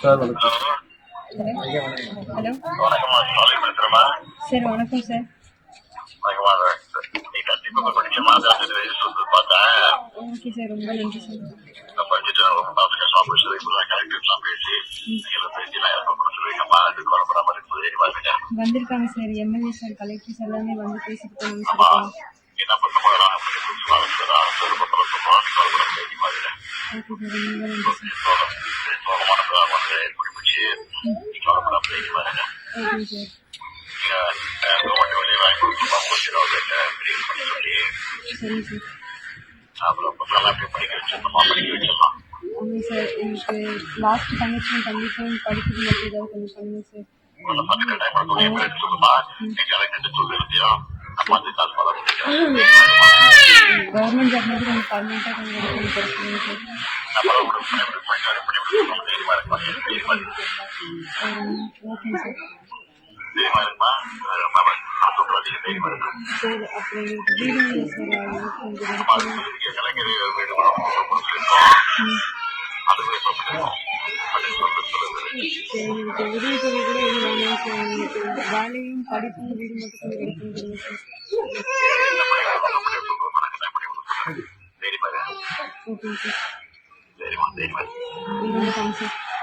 Sir sir வணக்கம் sir. Okay sir ரொம்ப நன்றி சார். வந்திருக்காங்க sir MLA sir collector sir எல்லாமே வந்து பேசிட்டு போனாங்க சார். ஓகே சார் ரொம்ப நன்றி சார். சார் எனக்கு லாஸ்ட் தங்கச்சியும் தம்பிக்கும் படிக்கிறது மட்டும் ஏதாவது கொஞ்சம் பண்ணுங்க சார் கவர்மெண்ட் ஜாப் மட்டும் கொஞ்சம் பர்மனெண்ட்டாக கொஞ்சம் வேலையும் படிப்பும் வீடு மட்டும் இருக்கும் சரிமா சரிமா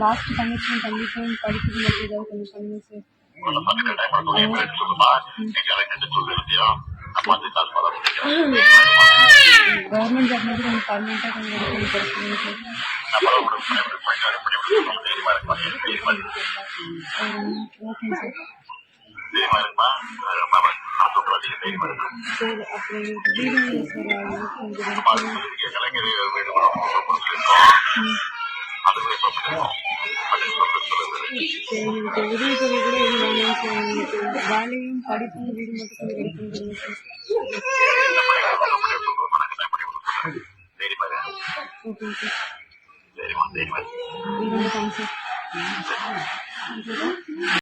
லாஸ்ட் கண்டிஷன் கண்டிஷன் படிக்கிறது மட்டும் ஏதாவது கொஞ்சம் சொல்லுங்க சார் சொல்லுமா நீங்க எனக்கு சொல்லுங்க அப்பா கால் பண்ண ಗೌರ್ಮೆಂಟ್ ಜಾಬ್ ಮಾಡಿದ್ರೆ ಒಂದು ಪರ್ಮನೆಂಟ್ ಆಗಿ ಒಂದು ಬರ್ತೀನಿ ಓಕೆ ಸರ್ சார் அப்புறம் வீடு சார் எனக்கு உதவி தொகை கூட இல்லை சார் எனக்கு வேலையும் படிப்பும் வீடு மட்டும் கிடைக்கும் சார் やります、